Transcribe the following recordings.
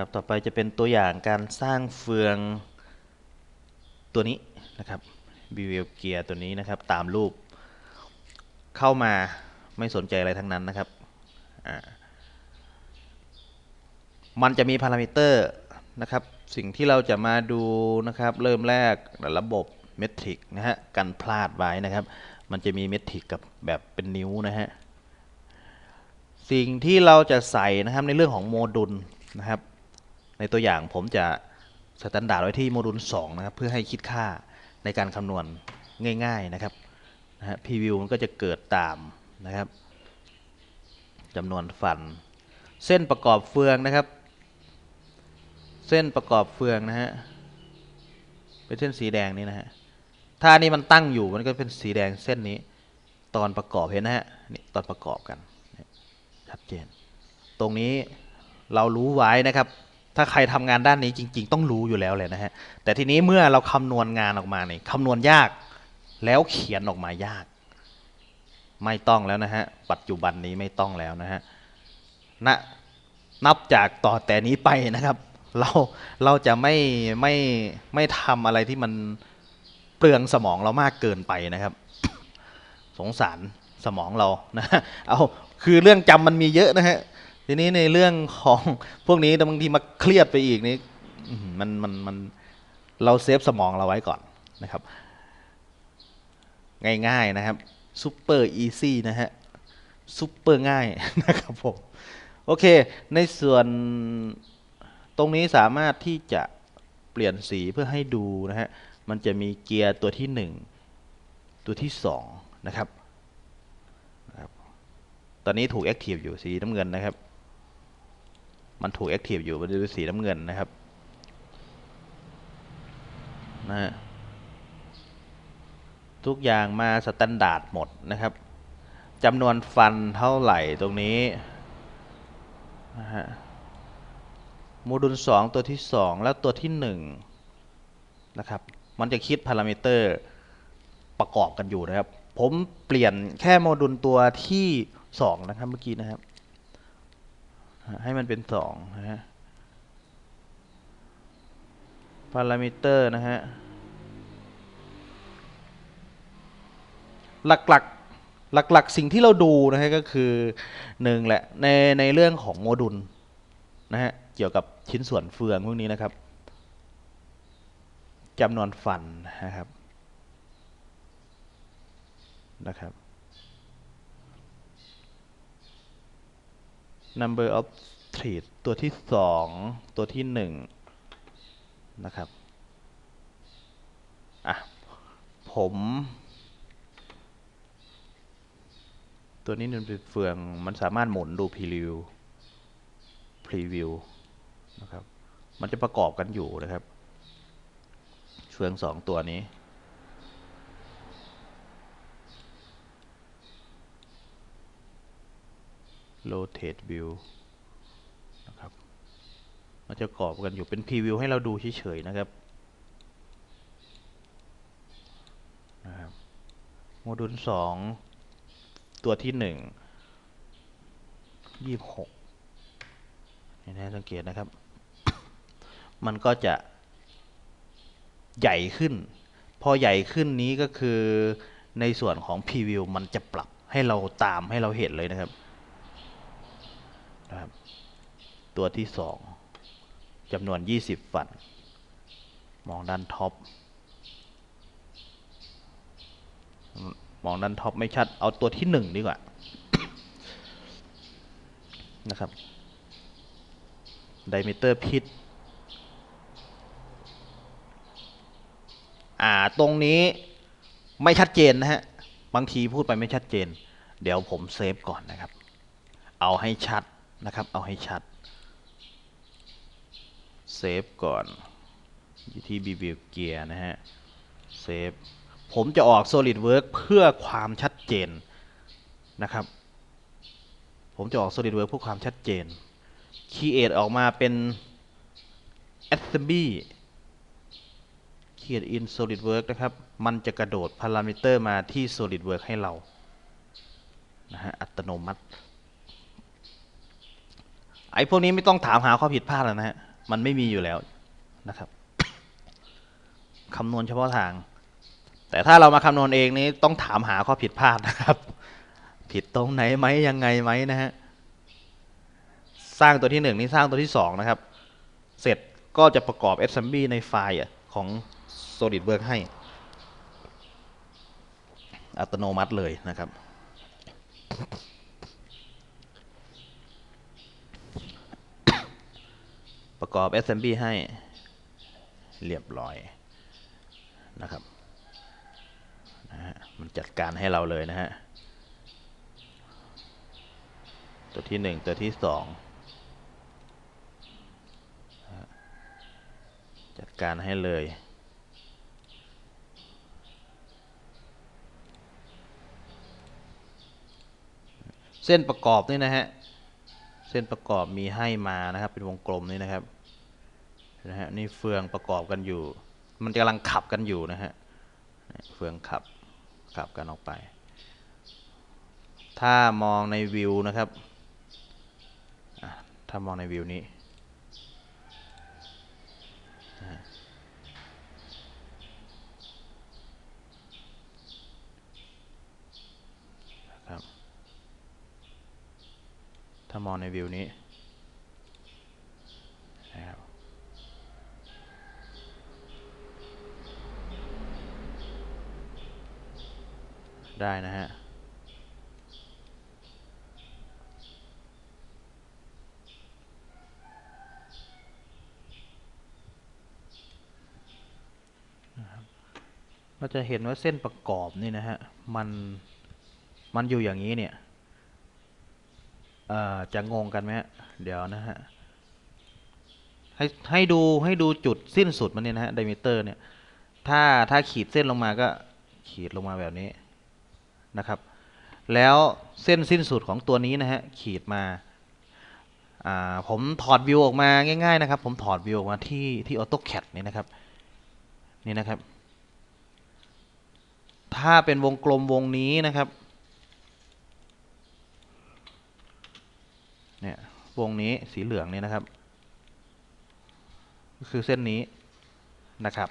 ครับต่อไปจะเป็นตัวอย่างการสร้างเฟืองตัวนี้นะครับบิวเกียร์ตัวนี้นะครับตามรูป เข้ามาไม่สนใจอะไรทั้งนั้นนะครับมันจะมีพารามิเตอร์นะครับสิ่งที่เราจะมาดูนะครับเริ่มแรกระบบเมทริกนะฮะกันพลาดไว้นะครับ มันจะมีเมทริกกับแบบเป็นนิ้วนะฮะสิ่งที่เราจะใส่นะครับในเรื่องของโมดูลนะครับ ในตัวอย่างผมจะสแตนดาร์ดไว้ที่โมดูล2นะครับ เพื่อให้คิดค่าในการคำนวณง่าย ๆนะครับนะฮะพรีวิวมันก็จะเกิดตามนะครับจำนวนฟัน เส้นประกอบเฟืองนะครับ เส้นประกอบเฟืองนะฮะเป็นเส้นสีแดงนี่นะฮะถ้านนี้มันตั้งอยู่มันก็เป็นสีแดงเส้นนี้ ตอนประกอบเห็นนะฮะนี่ตอนประกอบกันชัดเจน ตรงนี้เรารู้ไว้นะครับ ถ้าใครทำงานด้านนี้จริง ๆ ต้องรู้อยู่แล้วเลยนะฮะ แต่ทีนี้เมื่อเราคำนวณงานออกมาเนี่ยคำนวณยาก แล้วเขียนออกมายาก ไม่ต้องแล้วนะฮะ ปัจจุบันนี้ไม่ต้องแล้วนะฮะณนับจากต่อแต่นี้ไปนะครับ เราเราจะไม่ไม่ไม่ทำอะไรที่มันเปลืองสมองเรามากเกินไปนะครับ สงสารสมองเรานะ เอาคือเรื่องจำมันมีเยอะนะฮะ ทีนี้ในเรื่องของพวกนี้แต่บางทีมาเครียดไปอีกนี่มันมันมันเราเซฟสมองเราไว้ก่อนนะครับ ง่ายๆนะครับซูเปอร์อีซี่นะฮะซูเปอร์ง่ายนะครับผมโอเค ในส่วนตรงนี้สามารถที่จะเปลี่ยนสีเพื่อให้ดูนะฮะมันจะมีเกียร์ตัวที่หนึ่งตัวที่สองนะครับ ตอนนี้ถูก Active อยู่สีน้ำเงินนะครับ มันถูก Active อยู่มันจะเป็นสีน้ำเงินนะครับนะฮะทุกอย่างมาสแตนดาร์ดหมดนะครับจำนวนฟันเท่าไหร่ตรงนี้นะฮะโมดูล2ตัวที่ 2 แล้วตัวที่1นะครับ มันจะคิดพารามิเตอร์ประกอบกันอยู่นะครับ ผมเปลี่ยนแค่โมดูลตัวที่สองนะครับเมื่อกี้นะครับ ให้มันเป็นสองนะฮะพารามิเตอร์นะฮะ หลักๆ หลักๆ สิ่งที่เราดูนะฮะก็คือหนึ่งแหละในในเรื่องของโมดูลนะฮะ เกี่ยวกับชิ้นส่วนเฟืองพวกนี้นะครับจำนวนฟันนะครับนะครับ number of thread ตัวที่สองตัวที่หนึ่งนะครับอะผมตัวนี้มันเป็นเฟือง มันสามารถหมุนดูพรีวิว พรีวิวนะครับ มันจะประกอบกันอยู่นะครับ เฟืองสองตัวนี้ rotate view นะครับ มันจะกรอบกันอยู่เป็นพรีวิวให้เราดูเฉยๆนะครับนะครับ โมดูลสองตัวที่หนึ่งยี่หกนี่นะสังเกตนะครับ มันก็จะใหญ่ขึ้น พอใหญ่ขึ้นนี้ก็คือในส่วนของพรีวิวมันจะปรับให้เราตามให้เราเห็นเลยนะครับ นะครับ ตัวที่สองจำนวน 20ฟัน มองด้านท็อป มองด้านท็อปไม่ชัด เอาตัวที่หนึ่งดีกว่า นะครับ ไดมิเตอร์พิษอ่า ตรงนี้ไม่ชัดเจนนะฮะ บางทีพูดไปไม่ชัดเจน เดี๋ยวผมเซฟก่อนนะครับ เอาให้ชัด นะครับ เอาให้ชัด เซฟก่อน อยู่ที่ b ีวิวเกียร์นะฮะ เซฟ ผมจะออก SolidWorks เพื่อความชัดเจนนะครับ ผมจะออก SolidWorks เพื่อความชัดเจน Create ออกมาเป็น Assembly Create in SolidWorks นะครับ มันจะกระโดดพารามิเตอร์มาที่ SolidWorks ให้เรา นะฮะ อัตโนมัติ ไอ้พวกนี้ไม่ต้องถามหาข้อผิดพลาดแล้วนะฮะมันไม่มีอยู่แล้วนะครับคำนวณเฉพาะทาง แต่ถ้าเรามาคำนวณเองนี้ต้องถามหาข้อผิดพลาดนะครับ ผิดตรงไหนไหมยังไงไหมนะฮะสร้างตัวที่หนึ่งนี่สร้างตัวที่สองนะครับ เสร็จก็จะประกอบ assembly ในไฟล์ของ SolidWorks ให้ อัตโนมัติเลยนะครับ ประกอบ assembly ให้เรียบร้อยนะครับนะฮะมันจัดการให้เราเลยนะฮะ ตัวที่หนึ่งตัวที่สองจัดการให้เลยเส้นประกอบนี่นะฮะ เส้นประกอบมีให้มานะครับ เป็นวงกลมนี่นะครับนะฮะนี่เฟืองประกอบกันอยู่ มันกำลังขับกันอยู่นะฮะเฟืองขับขับกันออกไป ถ้ามองในวิวนะครับถ้ามองในวิวนี้นะฮะนะครับ ถ้ามองในวิวนี้นะครับได้นะฮะเราจะเห็นว่าเส้นประกอบนี่นะฮะ มัน มันอยู่อย่างนี้เนี่ย จะงงกันไหมเดี๋ยวนะฮะ ให้ให้ดูให้ดูจุดสิ้นสุดมันเนี่ยนะฮะไดมิเตอร์เนี่ย ถ้าถ้าขีดเส้นลงมาก็ขีดลงมาแบบนี้นะครับ แล้วเส้นสิ้นสุดของตัวนี้นะฮะขีดมาผมถอดวิวออกมาง่ายๆนะครับ ผมถอดวิวออกมาที่ที่ AutoCAD นี่นะครับนี่นะครับ ถ้าเป็นวงกลมวงนี้นะครับ เนี่ยวงนี้สีเหลืองนี่นะครับ ก็คือเส้นนี้นะครับ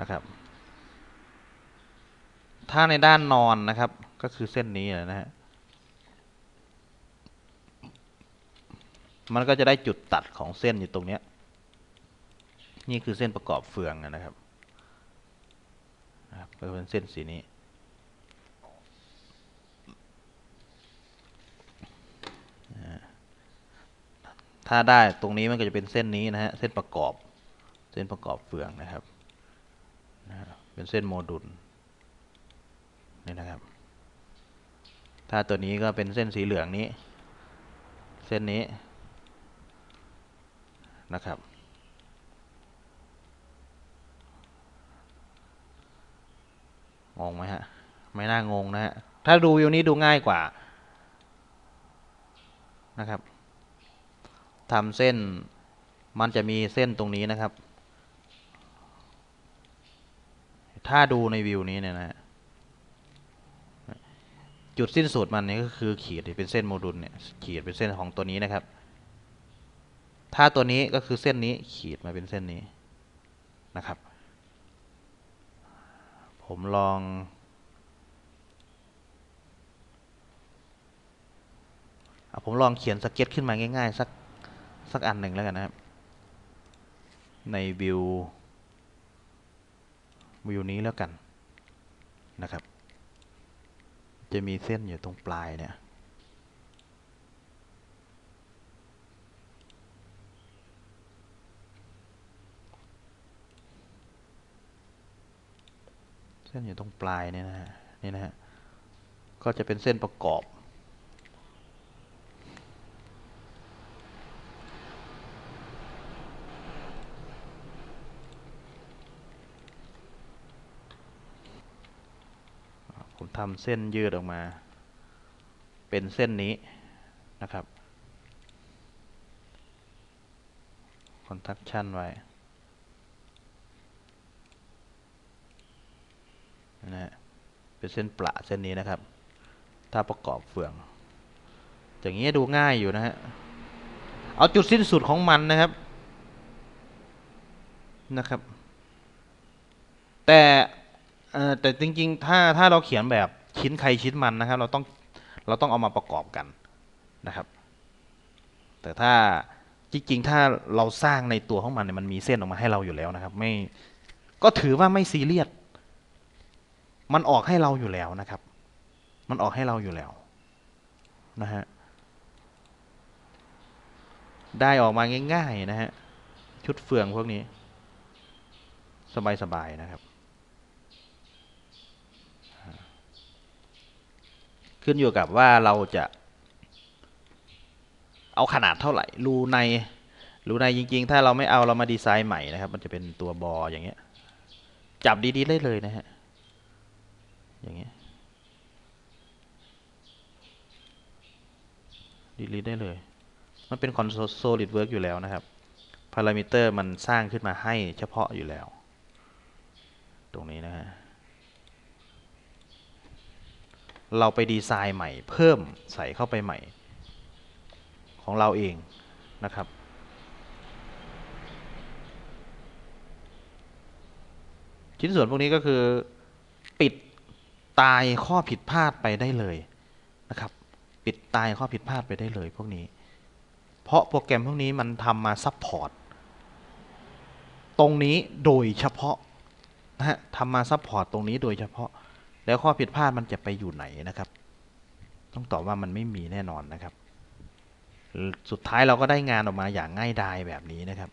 นะครับ ถ้าในด้านนอนนะครับก็คือเส้นนี้นะฮะมันก็จะได้จุดตัดของเส้นอยู่ตรงเนี้ยนี่คือเส้นประกอบเฟืองนะครับนะครับก็เป็นเส้นสีนี้ ถ้าได้ตรงนี้มันก็จะเป็นเส้นนี้นะฮะเส้นประกอบ เส้นประกอบเฟืองนะครับนะเป็นเส้นโมดูลนี่นะครับ ถ้าตัวนี้ก็เป็นเส้นสีเหลืองนี้ เส้นนี้นะครับงงไหมฮะ ไม่น่างงนะฮะ ถ้าดูวิวนี้ดูง่ายกว่านะครับ ทำเส้นมันจะมีเส้นตรงนี้นะครับ ถ้าดูในวิวนี้เนี่ยนะจุดสิ้นสุดมันนี่ก็คือขีดที่เป็นเส้นโมดูลเนี่ยขีดเป็นเส้นของตัวนี้นะครับ ถ้าตัวนี้ก็คือเส้นนี้ขีดมาเป็นเส้นนี้นะครับ ผมลอง ผมลองเขียนสเก็ตขึ้นมาง่ายๆสัก สักอันหนึ่งแล้วกันนะครับ ในวิววิวนี้แล้วกันนะครับ จะมีเส้นอยู่ตรงปลายเนี่ยเส้นอยู่ตรงปลายเนี่ยนะฮะนี่นะฮะก็จะเป็นเส้นประกอบ ผม ทำเส้นยืดออกมา เป็นเส้นนี้นะครับคอนทักชันไว้นะฮะเป็นเส้นประเส้นนี้นะครับ ถ้าประกอบเฟือง อย่างนี้ดูง่ายอยู่นะฮะ เอาจุดสิ้นสุดของมันนะครับนะครับ แต่ แต่จริงๆ ถ้าถ้าเราเขียนแบบชิ้นใครชิ้นมันนะครับ เราต้องเราต้องเอามาประกอบกันนะครับ แต่ถ้าจริงๆ ถ้าเราสร้างในตัวของมันเนี่ยมันมีเส้นออกมาให้เราอยู่แล้วนะครับ ไม่ก็ถือว่าไม่ซีเรียสมันออกให้เราอยู่แล้วนะครับ มันออกให้เราอยู่แล้วนะฮะได้ออกมาง่ายๆนะฮะชุดเฟืองพวกนี้ สบายๆนะครับ ขึ้นอยู่กับว่าเราจะ เอาขนาดเท่าไหร่รูในรูในจริง ๆ ถ้าเราไม่เอาเรามาดีไซน์ใหม่นะครับ มันจะเป็นตัวบออย่างเงี้ย จับดีๆได้เลยนะฮะอย่างเงี้ยดีลีได้เลย มันเป็นคอนโซลิดเวิร์กอยู่แล้วนะครับ พารามิเตอร์มันสร้างขึ้นมาให้เฉพาะอยู่แล้ว ตรงนี้นะฮะ เราไปดีไซน์ใหม่ เพิ่มใส่เข้าไปใหม่ ของเราเองนะครับ ชิ้นส่วนพวกนี้ก็คือปิดตายข้อผิดพลาดไปได้เลยนะครับ ปิดตายข้อผิดพลาดไปได้เลยพวกนี้ เพราะโปรแกรมพวกนี้มันทำมาซัพพอร์ตตรงนี้โดยเฉพาะนะฮะทำมาซัพพอร์ตตรงนี้โดยเฉพาะ แล้วข้อผิดพลาดมันจะไปอยู่ไหนนะครับ ต้องตอบว่ามันไม่มีแน่นอนนะครับ สุดท้ายเราก็ได้งานออกมาอย่างง่ายดายแบบนี้นะครับ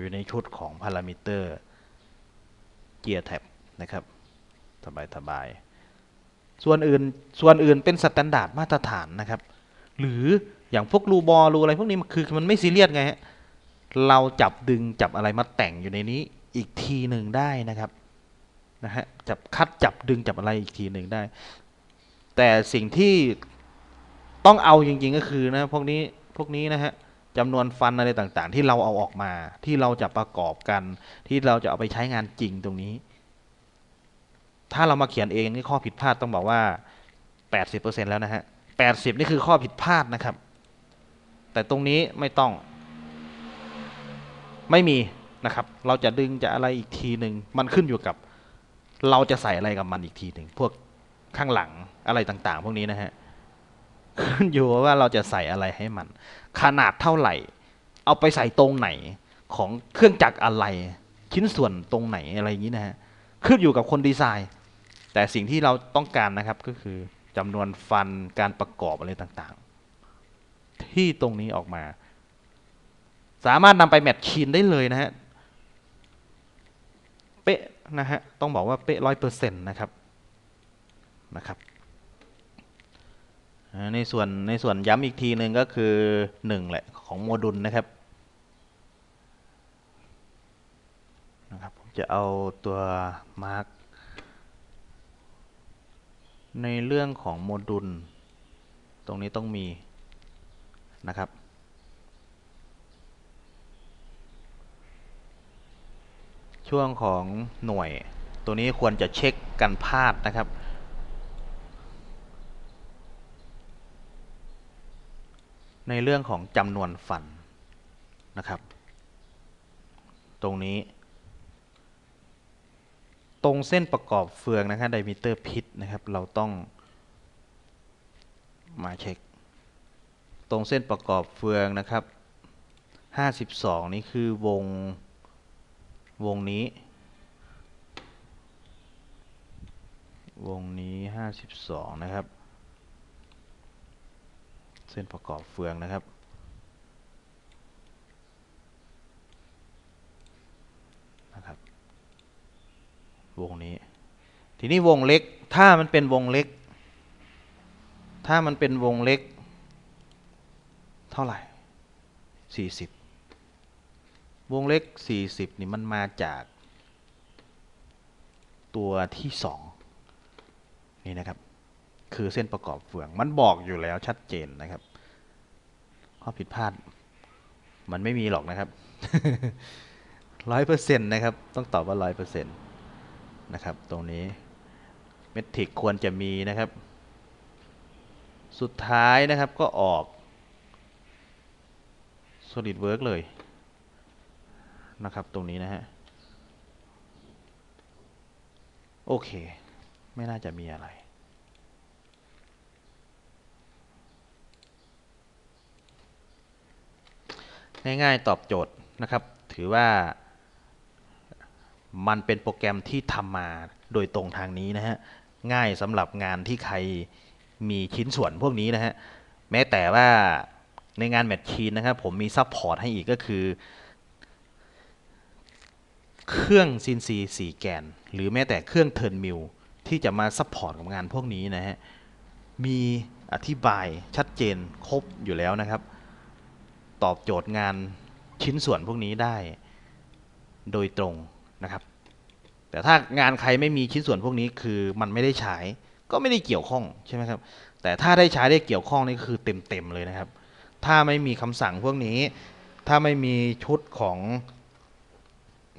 อยู่ในชุดของพารามิเตอร์เกียร์แท็บนะครับสบายสบายๆส่วนอื่นส่วนอื่นเป็นสแตนดาร์ดมาตรฐานนะครับ หรืออย่างพวกรูบอรูอะไรพวกนี้มันคือมันไม่ซีเรียสไงฮะเราจับดึงจับอะไรมาแต่งอยู่ในนี้อีกทีหนึ่งได้นะครับ นะฮะจับคัดจับดึงจับอะไรอีกทีหนึ่งได้ แต่สิ่งที่ต้องเอาจริงๆก็คือนะพวกนี้พวกนี้นะฮะจำนวนฟันอะไรต่างๆ ที่เราเอาออกมาที่เราจะประกอบกัน ที่เราจะเอาไปใช้งานจริงตรงนี้ ถ้าเรามาเขียนเองนี่ข้อผิดพลาดต้องบอกว่า 80%แล้วนะฮะ80 นี่คือข้อผิดพลาดนะครับ แต่ตรงนี้ไม่ต้อง ไม่มีนะครับ เราจะดึงจะอะไรอีกทีหนึ่งมันขึ้นอยู่กับ เราจะใส่อะไรกับมันอีกทีหนึ่งพวกข้างหลังอะไรต่างๆ พวกนี้นะฮะขึ้นอยู่ว่าเราจะใส่อะไรให้มัน ขนาดเท่าไหร่ เอาไปใส่ตรงไหนของเครื่องจักรอะไร ชิ้นส่วนตรงไหนอะไรอย่างนี้นะฮะขึ้นอยู่กับคนดีไซน์ แต่สิ่งที่เราต้องการนะครับก็คือจำนวนฟันการประกอบอะไรต่างๆ ที่ตรงนี้ออกมา สามารถนำไปแมทชีนได้เลยนะฮะเป๊ะ นะฮะ ต้องบอกว่าเป๊ะร้อยเปอร์เซ็นต์นะครับ นะครับในส่วนในส่วนย้ำอีกทีหนึ่งก็คือหนึ่งแหละ ของโมดูลนะครับนะครับ ผมจะเอาตัวมาร์กในเรื่องของโมดูล ตรงนี้ต้องมีนะครับ ช่วงของหน่วย ตัวนี้ควรจะเช็คกันพลาดนะครับ ในเรื่องของจำนวนฟันนะครับ ตรงนี้ ตรงเส้นประกอบเฟืองนะครับไดมิเตอร์พิษนะครับ เราต้องมาเช็ค ตรงเส้นประกอบเฟืองนะครับ 52 นี่คือวง วงนี้ วงนี้52นะครับ เส้นประกอบเฟืองนะครับ นะครับ วงนี้ ทีนี้วงเล็ก ถ้ามันเป็นวงเล็ก ถ้ามันเป็นวงเล็ก เท่าไหร่40 วงเล็ก 40 นี่มันมาจากตัวที่ 2 นี่นะครับ คือเส้นประกอบเฟือง มันบอกอยู่แล้วชัดเจนนะครับ ข้อผิดพลาด มันไม่มีหรอกนะครับร้อยเปอร์เซ็นต์นะครับ ต้องตอบว่าร้อยเปอร์เซ็นต์นะครับ ตรงนี้เมทริกควรจะมีนะครับ สุดท้ายนะครับก็ออก SolidWorks เลย นะครับ ตรงนี้นะฮะ โอเค ไม่น่าจะมีอะไรง่ายๆตอบโจทย์นะครับ ถือว่ามันเป็นโปรแกรมที่ทำมาโดยตรงทางนี้นะฮะ ง่ายสำหรับงานที่ใครมีชิ้นส่วนพวกนี้นะฮะ แม้แต่ว่าในงานแมทชีนนะครับ ผมมีซัพพอร์ตให้อีกก็คือ เครื่อง CNC 4แกน หรือแม้แต่เครื่องเทิร์นมิลที่จะมาซัพพอร์ตกับงานพวกนี้นะฮะ มีอธิบายชัดเจนครบอยู่แล้วนะครับ ตอบโจทย์งานชิ้นส่วนพวกนี้ได้โดยตรงนะครับ แต่ถ้างานใครไม่มีชิ้นส่วนพวกนี้คือมันไม่ได้ใช้ก็ไม่ได้เกี่ยวข้องใช่ไหมครับ แต่ถ้าได้ใช้ได้เกี่ยวข้องนี่คือเต็มๆเลยนะครับ ถ้าไม่มีคำสั่งพวกนี้ ถ้าไม่มีชุดของ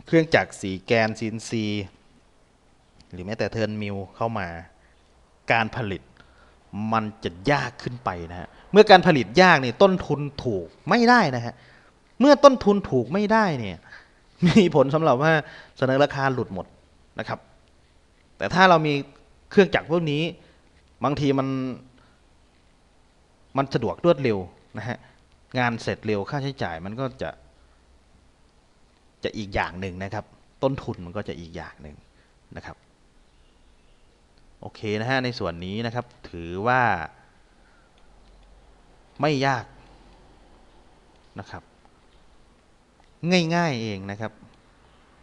เครื่องจักรสีแกน CNC หรือแม้แต่เทิร์นมิลเข้ามา การผลิตมันจะยากขึ้นไปนะฮะเมื่อการผลิตยากเนี่ยต้นทุนถูกไม่ได้นะฮะเมื่อต้นทุนถูกไม่ได้เนี่ยมีผลสำหรับว่าเสนอราคาหลุดหมดนะครับ แต่ถ้าเรามีเครื่องจักรพวกนี้ บางทีมันมันสะดวกรวดเร็วนะฮะงานเสร็จเร็วค่าใช้จ่ายมันก็จะ จะอีกอย่างหนึ่งนะครับ ต้นทุนมันก็จะอีกอย่างหนึ่งนะครับ โอเคนะฮะในส่วนนี้นะครับ ถือว่า ไม่ยากนะครับ ง่ายๆเองนะครับ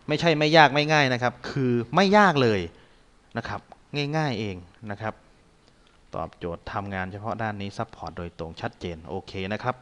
ไม่ใช่ไม่ยากไม่ง่ายนะครับ คือไม่ยากเลยนะครับ ง่ายๆเองนะครับ ตอบโจทย์ทำงานเฉพาะด้านนี้ซัพพอร์ตโดยตรงชัดเจนโอเคนะครับ